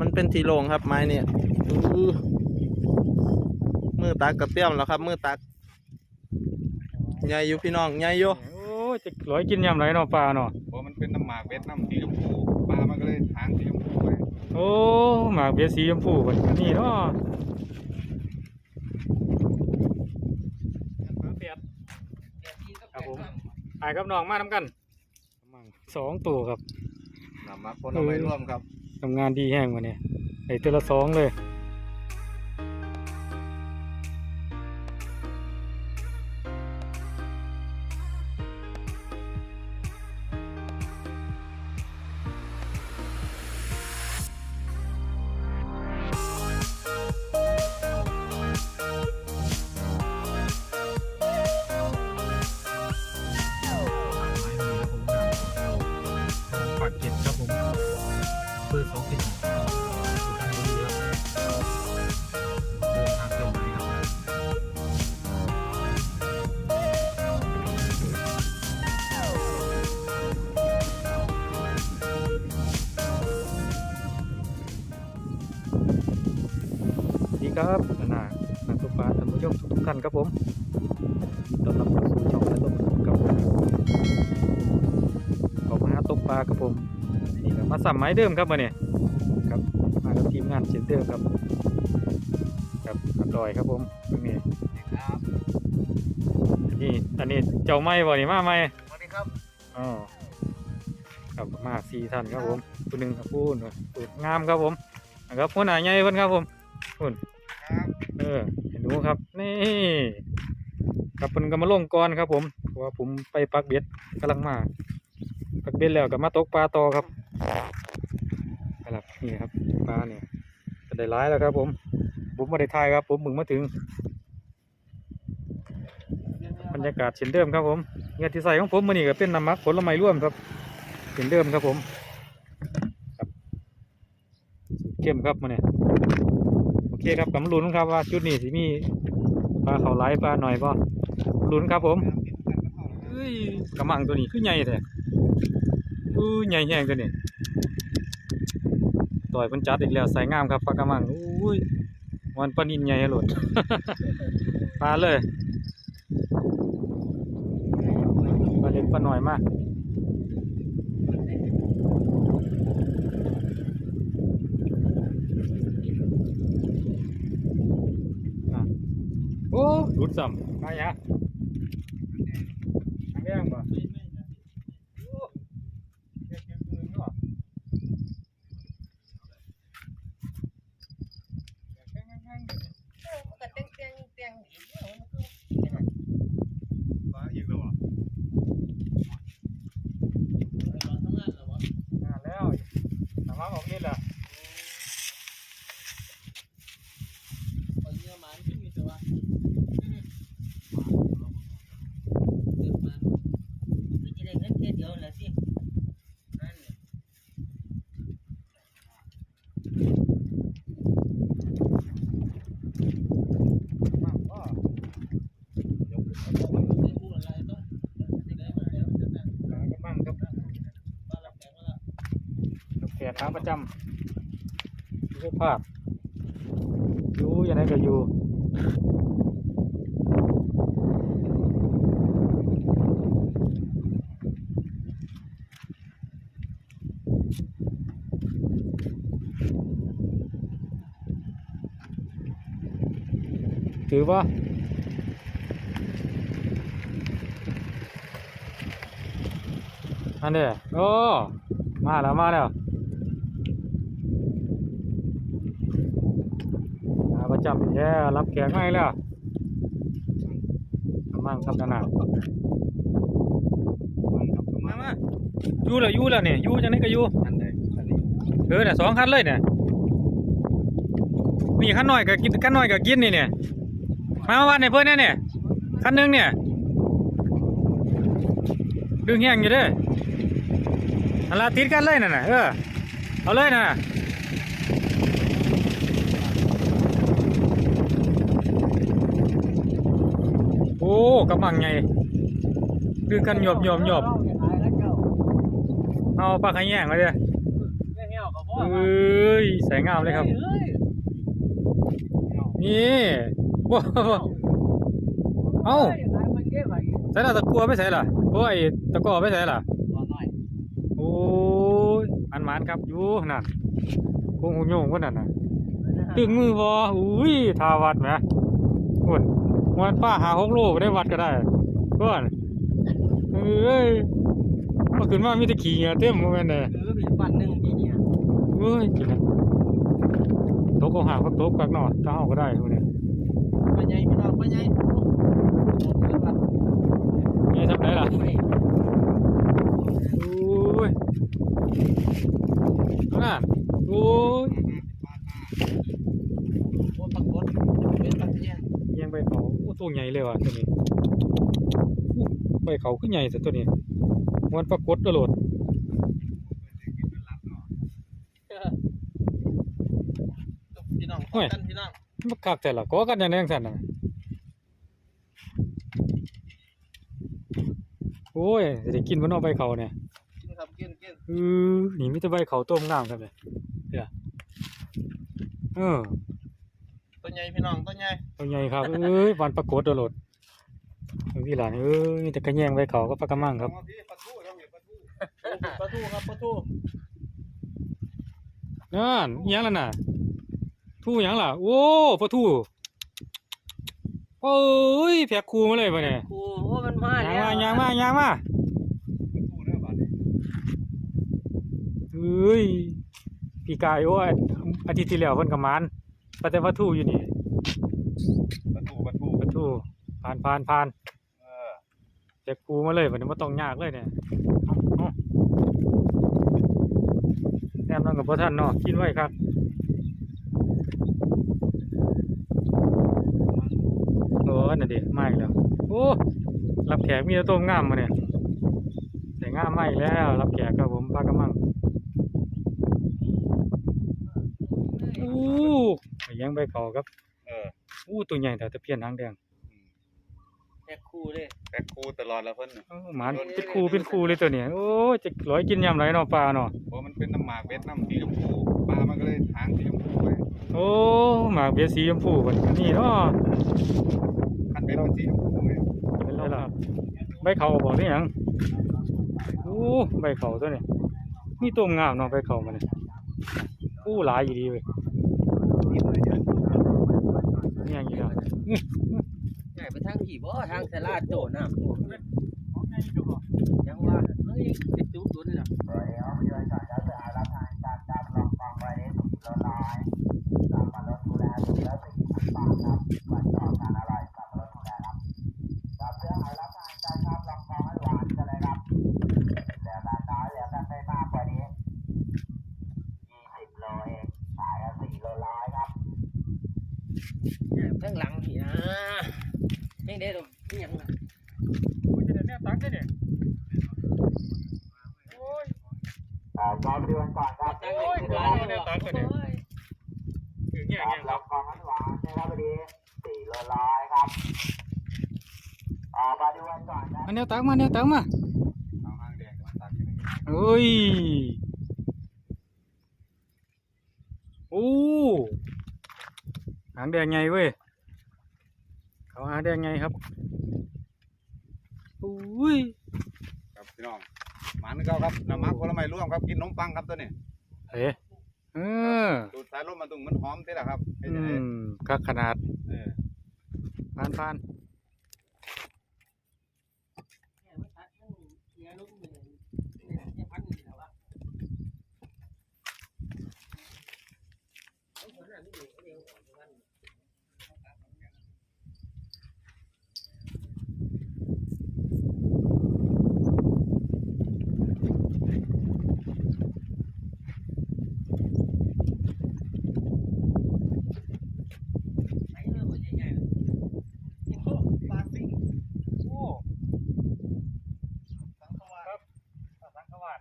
มันเป็นทีโลงครับไม้เนี่ยอื้อมือตักกระเตี้ยมแล้วครับ มือตักใหญ่อยู่พี่น้องใหญ่อยู่โอ้ยจะร้อยกินยำไรเนาะปลาเนาะเพราะมันเป็นน้ำหมากเบ็ดน้ำสีชมพูปลามันก็เลยทางสีชมพูไปโอ้หมากเบียร์สีชมพูบัดนี่เนาะครับผมไอ้กับน้องมาทำกันสองตัวครับน้ำหมักผลเอาไปร่วมครับ ทำงานดีแห้งวันนี้ไอ้ตัวละสองเลย ครับนานานักตกปลาท่านผู้ชมทุกๆท่านครับผมต้อนรับเข้าสู่ช่องและลมกับผมออกมาหาตกปลาครับผมนี่ก็มาสัมไม้เดิมครับมาเนี่ยครับมากับทีมงานเช่นเดิมครับครับอร่อยครับผมตรงนี้ครับนี่อันนี้เจ้าไม้บ่นี่มาไหมสวัสดีครับอ๋อครับมาสี่ท่านครับผมผู้หนึ่งครับผู้หนึ่งผู้งามครับผมนะครับผู้หนาใหญ่เพิ่นครับผมครับเออเห็นดูครับ นี่ครับเพิ่นก็มาลงก่อนครับ ผมเพราะว่าผมไปปักเบ็ดกำลังมาปักเบ็ดแล้วก็มาตกปลาต่อครับครับนี่ครับปลาเนี่ยก็ได้ร้ายแล้วครับ ผม ผมมาได้ทายครับ ผมมึงมาถึงบรรยากาศเช่นเดิมครับผมเงื่อนที่ใส่ของผมมันนี่ก็เป็นน้ำมักผลไม้ร่วมครับเช่นเดิมครับผมครับเข้มครับมันเนี่ย เคครับกำลุ้นครับว่าจุดนี้สิมีปลาเขาไหลปลาหน่อยป่ะลุ้นครับผมเอ้ยกระมังตัวนี้คือใหญ่แท้อู้ใหญ่แห้งตัวนี้ต่อยเพิ่นจัดอีกแล้วใส่งามครับปลากระมังอุ้ยวันปลานินใหญ่หลดปลาเลยปลาเล็กปลาหน่อยมาก โอ้รุดซ้ำมาเนี่ยอันนี้ยังบ่โอ้เก็บเก็บเงินเนาะ ก็เตียงเตียงเตียงอีกเนาะ ปลาอีกแล้วเหรอ งานแล้วสามารถออกนี่แหละ คนเยอะมันขึ้นมีตัวเดือดมันคือจะได้เงินแค่เดียวแหละสินั่น มากก็ ไม่พูดอะไรต้องได้มาแล้วจะนั่น กำลังครับ บ้านเราแข็งแล้ว กับแขกขาประจำสุขภาพอยู่ยังไงก็อยู่ถือว่าอันนี้โอ้มาแล้ว มาแล้วมา ประจำแย่รับแขกให้แล้วกำลังครับนานามันครับประมามาณมาอยู่แล้วอยู่แล้วเนี่ยอยู่จังไดก็อยู่อันใดอันนี้เออเนี่ยสองคันเลยเนี่ยมีคันน้อยก็กินคันน้อยก็กินนี่เนี่ยมามาวัดในเพื่อนเนี่ยเนี่ยคันหนึงเนี่ยดึงแห้งอยู่เด้ออันละติดกันเลยน่ะน่ะเออเอาเลยน่ะ กำลังไงดึงกันหยบหยบหยบเอาปลาขยงเลยเด้อไม่เหี่ยวกับพ่อเอ้ยแสงงามเลยครับ นี่ว้าวเอ้าใส่ละตะกัวไม่ใส่ละโอ้ยตะกร้อไม่ใส่ละโอ้ยอันหมานครับอยู่นั่นคงหูโยงว่านั่นน่ะตึงมือพออุ้ยทาวัดไหมคน วันป้าหาหกโลก็ได้วัดก็ได้ก่อนเอ้ยมาขึ้นมามีแต่ขี้เหงื่อเต็มโมเมนต์เลยเออเป็นปันหนึ่งปีเนี่ยเอ้ยกินนะตกเอาหางพักตกกักหน่อยถ้าเอาก็ได้พวกเนี้ยไปใหญ่พี่น้องไปใหญ่นี่ทำไหนล่ะไปโอ้ยนั่นโอ้ย โอ้ปรากฏเป็นปันเนี่ย เลี้ยังใบเขาโอ้ ตัวใหญ่เลยว่ะตัวนี้อู้ใบเขาขึ้นใหญ่แต่ตัวนี้มันปรากฏตลอดพี่น้องโอ้ยกันพี่น้องมันคักแต่ละก็กันอย่างนี้สั่นน่ะโอ้ยจะได้กินมันเอาใบเขาเนี่ยกินครับกินกินอือนี่มีแต่ใบเขาต้มน้ำครับเนี่ยเนี่ยเออตัวใหญ่พี่น้องตัวใหญ่ ตัวใหญ่ครับเอ้ยวันปรากฏตลอดพี่หลานเอ้ยมีแต่กระแยงใบเขาก็ปลากระมังครับเอามาพี่ปลาทูเราเห็นปลาทูปลาทูครับปลาทูนั่นอิหยังล่ะน่ะทูอิหยังล่ะ โอ้ปลาทูโอ้ยแพกคูมาเลยปะเนี่ยโอ้โหมันมาแล้ยางวมายางมายางมาปลาทูเด้อบาดนี้เอ้ยพี่กายโอ้ยอาทิตย์ที่แล้วเพิ่นกับมานปลาแต่ปลาทูอยู่นี่ปลาทู ปลาทูปลาทูผ่านผ่านผ่านเออแพกคูมาเลยปะเนี่ยบ่ต้องยากเลยเนี่ยเอาเอาแนมนั่งกับพ่ท่านเนาะกินไว้ครับโอ้นั่นดิมาอีกแล้วโอ้รับแขกมีแต่ต้มงามมาเนี่ยแต่งามมาอีกแล้ว รับแขกครับผมปลากระมังอู้ไปยังใบเขาครับเอออู้ตัวใหญ่แต่ตะเพียนหางแดง แพ็คคู่เลยแพ็คคูตลอดแล้วเพิ่นน่ะโอ้หมันเป็นคูเป็นคูเลยตัวเนี้ยโอ้จะร้อยกินยำไรเนาะปลาเนาะเพราะมันเป็นน้ำหมากเบ็ดน้ำสีชมพูปลามันก็เลยหางสีชมพูไว้โอ้หมากเบียร์สีชมพูบัดนี่เนาะคันเบ็ดมันสีชมพูไงเป็นไรล่ะใบเขาบอกได้หยังโอ้ใบเขาตัวนี้มีต้มงามเนาะใบเขามันเนี่ยอู้หลายอยู่ดีเว้ยนี่อย่างนี้แล้วให ญ่ไปทางผีบ่ทางสลาดโดดน้ำโดดยังว่าเฮ้ยเป็นจุดตุนล่ะ ข้างหลังพี่นะยังได้ดอกยังล่ะ โอ้ยจะได้แนวตักได้เนี่ยโอ้ย ตักเลยคือร้านเลยว่ะโอ้ยถึงอย่างเงี้ยครับมาแนวตักมาแนวตักมาเอาหางแดงมาตักให้หน่อยโอ้ยโอ้หางแดงไงเว้ยเขาหางแดงไงครับโอ้ยครับพี่น้อง หมันเขาครับน้ำหมักผลไม้ร่วมครับกินนมปังครับตัวนี้เฮ้เออดูดสายลมมาตรงมันหอมสิล่ะครับเฮ็ดอืจังได๋มคักขนาดเออพานพาน เนี่ยมันตัดทั้งเสียลูกหนึ่งเนี่ยจะพันอยู่แล้ววะเอาผลอันนี้เดี๋ยวเอาเดี๋ยวก่อนเดี๋ยวก่อน ไหนเรื่องมันใหญ่ๆโอ้ปลาซิง โอ้ สังขวา สังขวาด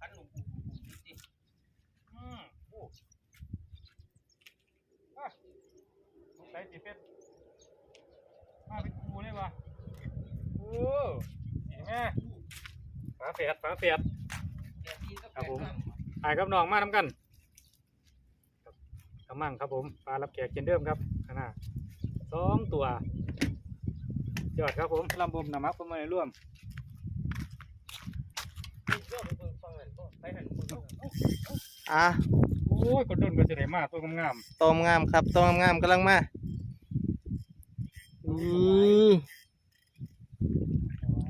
พันหลวงปู่ปู่ปู่สิ แฝดฝาแฝดครับผมอายกับน้องมาทำกันครับกำมังครับผมปลารับแขกเช่นเดิมครับขนาดสองตัวยอดครับผมลำบมน้ำมักผมมาร่วมอะโอ้ยกดดนก็จะได้มาตัวงามตอมงามครับตอมงามกำลังมาอือ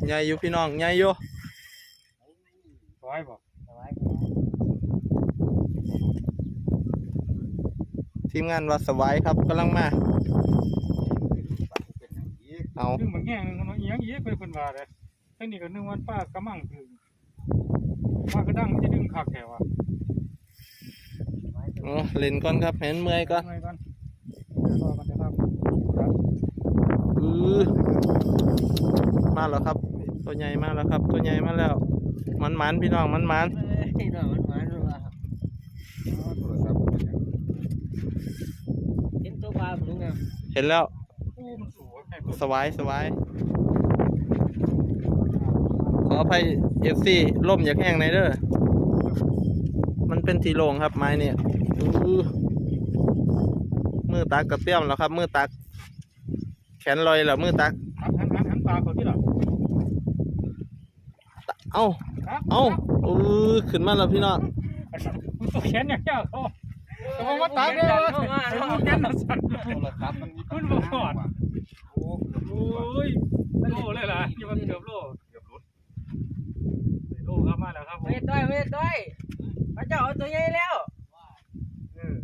ใหญ่อยู่พี่น้องใหญ่อยู่ ๆร้อยบอกทีมงานวัดสวายครับกำลังมา เอานึงบางแง่งนึงคนว่าเอียงเอียงเป็นคนว่าเลยทั้งนี้ก็นึกว่าป้ากำมังคือป้ากระดังมันจะดึงคักแถวอะอ๋อเล่นก่อนครับ เห็นเมื่อยก่อนทำไมก่อนรอกันนะครับอือมาแล้วครับ ตัวใหญ่มาแล้วครับ ตัวใหญ่มาแล้ว มันมันๆพี่น้องมันมันเอ้ยน่ามันหวานว่ะโทรศัพท์เป็นหยังเห็นตัวปลาผมเนี่ยๆเห็นแล้วโอ้มันสวยแค่สวายสวายขออภัยเอฟซีล่มอยากแห้งในอยเด้อมันเป็นทีโล่งครับไม้เนี่ยอื้อมือตักกระเตี้ยมแล้วครับ มือตัก แขนลอยแล้วมือตักหันหันหันหันปลาเขาที่หรอ เอาเอาเออขึ้นมาแล้วพี่น้องมันตัวแขนอย่างเงี้ยเขาแต่ว่ามาตากเลยว่ามันแขนนะสั่นโทรศัพท์มันมีคุณบอกก่อนโอ้ยโลเลยล่ะยังมันเกือบโลเกือบรุดโลครับมาแล้วครับผมไม่ต้อยไม่ต้อยพระเจ้าเอาตัวใหญ่แล้วเออ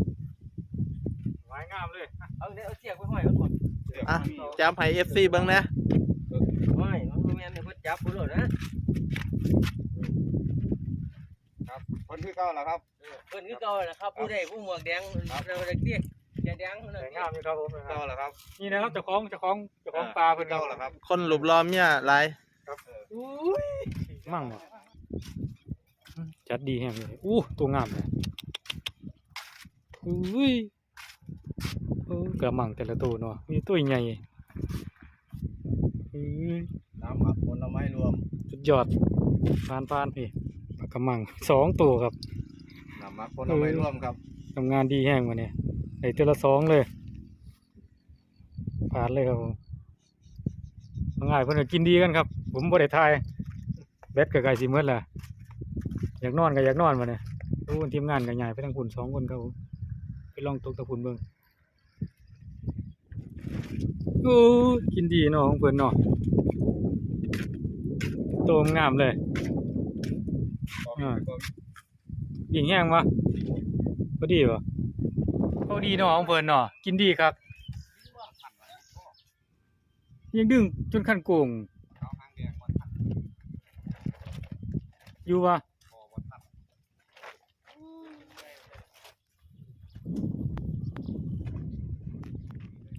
ไม้งามเลยเอาเนี่ยเอาเสียกไปห้อยมันหมดอะจับให้เอฟซีบิ้งนะห้อยมันบ่แม่นเนี่ยเพิ่นจับพุ่นโลดนะ ครับคนที่เก้าแล้วครับเพิ่นคือเก่าแหละครับ ผู้ใดผู้หมวกแดงเราเด็กเตี้ยแดงแดงสวยงามอยู่ครับผมเก้าแล้วครับ นี่นะครับเจ้าของเจ้าของเจ้าของปลาเพิ่นเก้าแล้วครับ คนหลุบล้อมเนี่ยหลายอุ้ยมั่งบ่จัดดีแฮงเลยอู้ตัวงามเลยอุ้ยเออกระมังแต่ละตัวเนาะมีตัวใหญ่อุ้ยน้ำหมักผลไม้รวมสุดยอด พานพานพี่กำมังสองตัวครับน้ำหมักผลไม้รวมครับทำงานดีแห้งมาเนี่ยไอ้ตัวละสองเลยผ่านเลยครับผมง่ายเพิ่นก็กินดีกันครับ ผมบ่ได้ทายเบ็ดก็ไก่สิเมื่อละอยากนอนก็อยากนอนมาเนี่ยรู้ทีมงานก็ใหญ่ไปทั้งพุ่นสองคนครับผมไปลองตกตะพุ่นเบิ่งโอ้ยกินดีเนาะของเพิ่นเนาะโตงามเลย อ่ายิงแห้งวะพอดีวะพอดีเนาะของเพิ่นเนาะกินดีครับ ยังดึงจนขั้นโกงเอาหางแดงมาทัดอยู่วะคอมาทัด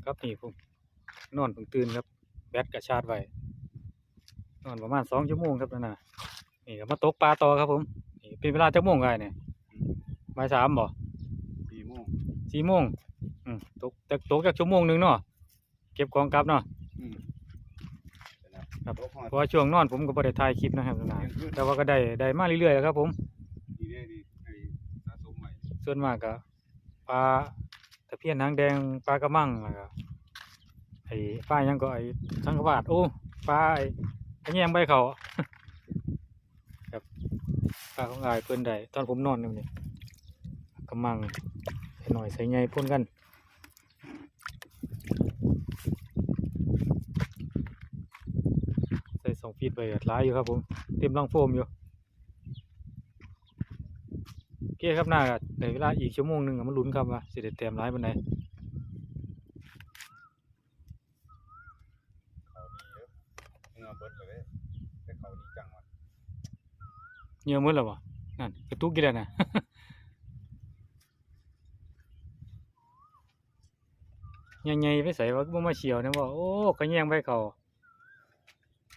ครับนี่ผมนอนเพิ่งตื่นครับ แบตกระชาร์จไว้นอนประมาณสองชั่วโมงครับนั่นน่ะ นี่ก็มาตกปลาต่อครับผมนี่เป็นเวลาจักโมงไงเนี่ยบ่ายสามบ่สี่โมงสี่โมงอืมตกจากตกจากชั่วโมงหนึ่งเนาะเก็บของกลับเนาะ อืมครับรถหอดเพราะว่าช่วงนอนผมก็บ่ได้ถ่ายคลิปนะครับนั่นน่ะแต่ว่าก็ได้ได้มาเรื่อยๆครับผม ดีเด้ดีไอ้สะสมใหม่ส่วนมากก็ปลาตะเพียนหางแดงปลากระมังแล้วก็ไอ้ปลาหยังก็ไอ้สังกะบาดโอ้ปลาไอ้ไอ้แยงใบเขาครับ ปลาของอายเพิ่นได้ตอนผมนอนนี่นี่กระมังหน่อยใส่ใหญ่พ่นกันใส่สองฟีดไปหลายอยู่ครับผมเต็มรังโฟมอยู่โอเคครับหน่าในเวลาอีกชั่วโมงหนึ่งมันลุ้นครับว่าสิได้เต็มร้ายปานใดเขาดีเยอะเนื้อเบิดเลยแต่เขาดีจังวะ เหงื่อหมดแล้วบ่นั่นกระตุกกี่แล้วนะใหญ่ๆไปใส่ว่าบ่มาเฉียวนะบ่โอ้ก็แย่งไปเขา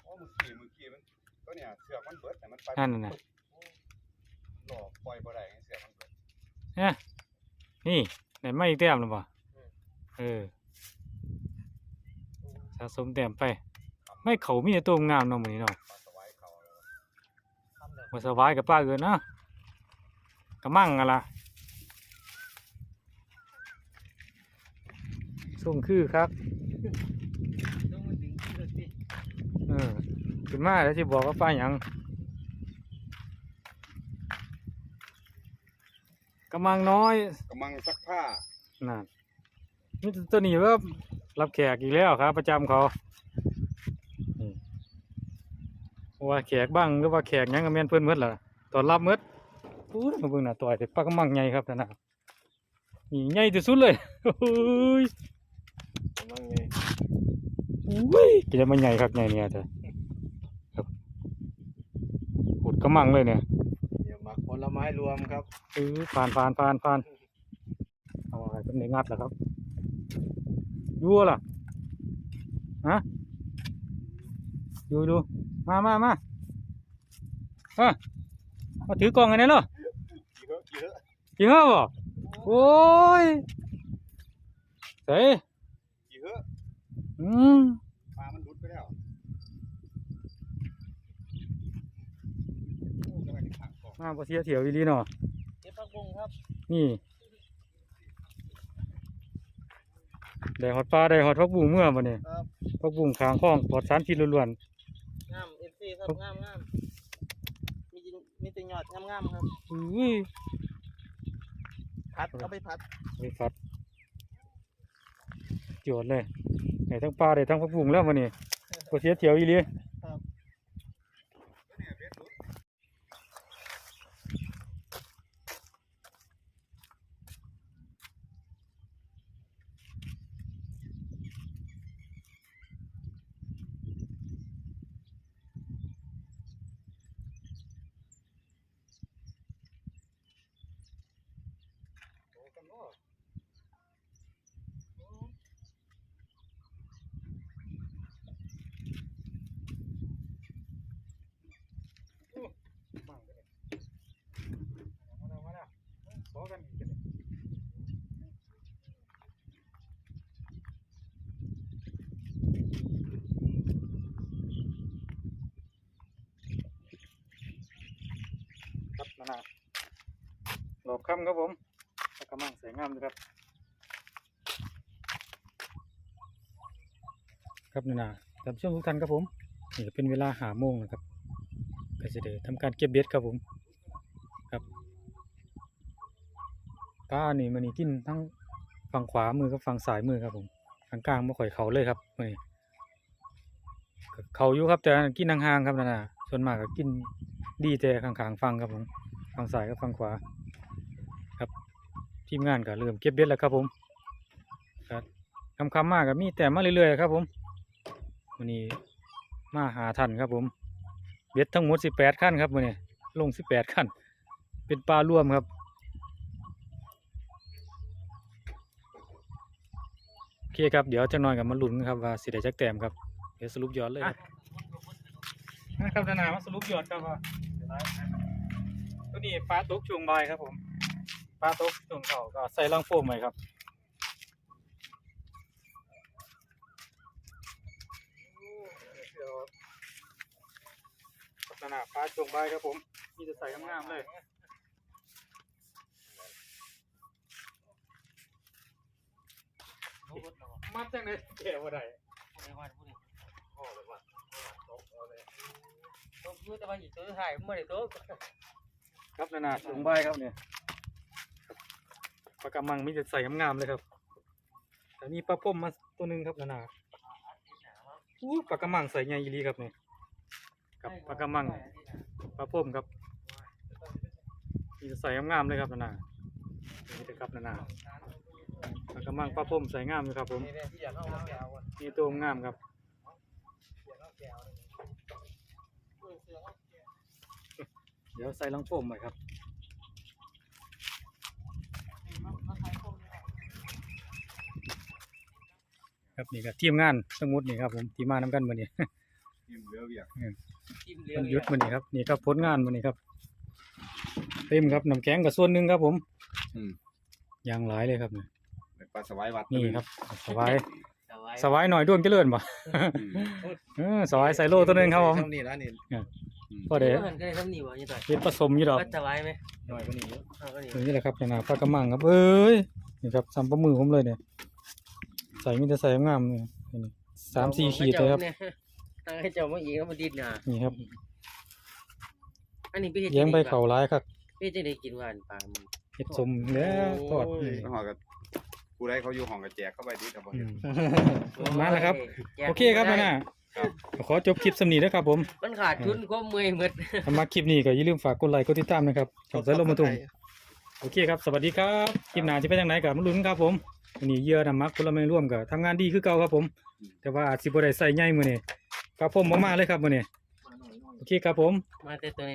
โอ้มือกี้มือกี้มันก็เนี่ยเสือกมันเบิดแต่มันไปนั่นน่ะนะหลอกปล่อยบ่ได้ไงเสือกมันเบิดฮะนี่ไหนไม่อีกแต้มแล้วบ่เออสะสมแต้มไป ไม่เขามีแต่ตัวงามเนาะมื้อนี้เนาะ มาสบายกับป้าเกินเนาะกระมังอะล่ะส่งคือครับต้องมันถึงที่เลยสิเออขึ้นมาแล้วที่บอกว่าป้าหยังกระมังน้อยกำลังซักผ้า นั่นนี่ตัวนี้ว่ารับแขกอีกแล้วครับ ประจำเขานี่ ว่าแขกบ้างหรือว่าแขกหยังก็แม่นเพิ่นหมดล่ะตอนรับหมดอู้ยมาเบิ่งหน้าต่อยแต่ปลากระมังใหญ่ครับท่านน่ะนี่ใหญ่ที่สุดเลยโอ้ยกำลังไงอุ้ยกินแล้วมันใหญ่ครับใหญ่เนี่ยจ้ะครับขุดกระมังเลยเนี่ยเดี๋ยวหมักผลไม้รวมครับเออผ่านผ่านผ่านผ่านเอาอะไรเป็นในงัดแล้วครับดูล่ะฮะ ดูดูมามามาเอะมาถือกล่องกันเนี่ยเหรอเยอะเยอะจริงเหรอบ่โอ้ยเฮ้ยเยอะอืมปลามันดุดไปแล้วโอ้กำลังจะถักก่อนมาบ่เสียเถียวอีหลีเนาะเก็บผักบุ้งครับนี่ได้ฮอดปลาได้ฮอดพักบุ้งเมื่อมาเนี่ยครับพักบุ้งขางคลองปลอดสารพิษล้วนงามเอฟซี ครับงามงามมีจริงมีแต่ยอดงามงามครับๆอุ้ยพัดเอาไปพัดไม่ฟัดจวดเลยได้ทั้งปลาได้ทั้งพักบุ้งแล้วมาเนี่ยบ่เสียเถียวอีหลีเนี่ย ครับนั่นะหลบค่ำครับผมกระมังสวยงามเลยครับ ครับนี่นะท่านผู้ชมทุกท่านครับผมนี่เป็นเวลาหาโมงนะครับก็จะได้ทำการเก็บเบ็ดครับผม ครับปลานี่มันนี่กินทั้งฝั่งขวามือกับฝั่งซ้ายมือครับผมทางกลางไม่ค่อยเขาเลยครับนี่เขาอยู่ครับแต่กินห่างๆครับนั่นน่ะส่วนมากก็กินดีแต่ข้างๆฟังครับผมฝั่งซ้ายกับฝั่งขวา ครับทีมงานก็เริ่มเก็บเบ็ดแล้วครับผมครับคำคำๆมากก็มีแต่มาเรื่อยๆครับผมวันนี้มาหาท่านครับผมเบ็ดทั้งหมดสิบแปดขั้นครับวันนี้ลงสิบแปดขั้นเป็นปลาร่วมครับ โอ เคครับ เดี๋ยวจะนอนกับมาลุ้นครับว่าสิได้จักแต้มครับ เดี๋ยวสรุปยอดเลยครับนะครับทนายมาสรุปยอดครับว่าตัวนี้ปลาตกช่วงบ่ายครับผมปลาตกช่วงเช้าก็ใส่ลังโฟมไว้ครับพัฒนาปลาจงใบครับผมมีแต่ใส่งามๆเลย มัดจังเลยแก่บ่ได้พูดเลยว่าพูดเลยโอ้เลยว่าตกเลยตกอยู่แต่ว่าอยู่ตัวถ่ายไม่ได้ตกครับนานาจงใบครับเนี่ยปลากระมังมีแต่ใส่งามๆเลยครับแต่นี่ปลาป้มมาตัวหนึ่งครับนานาอู้ปลากระมังใส่ใหญ่อีหลีครับเนี่ยกับปลากระมังปลาป้มครับมีแต่ใส่งามๆเลยครับนานานี่แต่ครับนานา ปลากระมังปลาป้มใส่งามเลยครับผมนี่เนี่ยที่อยากเข้ามาแก้วมีตัวงามครับเดี๋ยวใส่ลังโฟมใหม่ครับครับนี่ครับทีมงานทั้งหมดนี่ครับผมที่มานำกันวันนี้ยิ้มเหลือเวียกจิ้มเลี้ยมังนหยุดวันนี้ครับนี่ครับผลงานวันนี้ครับเต็มครับน้ำแข็งกับส่วนหนึ่งครับผมอืมอย่างหลายเลยครับนี่เป็น ปลาสวายวัดนี่ครับสบายเอาไว้สบายหน่อยด้วงเจริญบ่อืมเออสบายใส่โลตัวหนึงครับผม เท่านี้แล้วนี่พอได้หันก็ได้ทำนี่บ่ยี่ต่อยเฮ็ดผสมอยู่ดอก ก็สบายไหมหน่อยกว่านี้เยอะเอาก็นี่นี่แหละครับขนาดปลากระมังครับ เอ้ยนี่ครับซ้ำประมือผมเลยเนี่ย ใส่มีแต่ใส่งามๆเนี่ยนี่สามสี่ขีดเลยครับ ตั้งให้เจ้ามาอีกแล้วมาดิดหนานี่ครับอันนี้ไปเฮ็ดเลี้ยงใบเขาร้ายครับไปเฮ็ดจังได๋กินหวานปลามันเฮ็ดสมแล้วทอดแล้วหอกับ ผู้ใดเขาอยู่ห้องก็แจกเข้าไปดิครับบ่อืเห็น ม มาแล้วครับ แจกโอเคครับมาน่ะขอจบคลิปสำนีนะครับผมมันขาดทุนก็เมื่อยหมด ถ้ามาคลิปนี้ก็อย่าลืมฝากกดไลค์กดติดตามนะครับขอบใจลมมาตุงโอเคครับ สวัสดีครับคลิปหน้าจะเป็นยังไงกับมาลุ้นครับผมวันนี้เหยื่อนำมักคนละไม่ร่วมกับทำงานดีคือเก่าครับผม แต่ว่าอาจสิบ่ได้ใส่ใหญ่มื้อนี้ครับผมบ่มาเลยครับมื้อนี้โอเคครับผม มาแต่ตัวนี้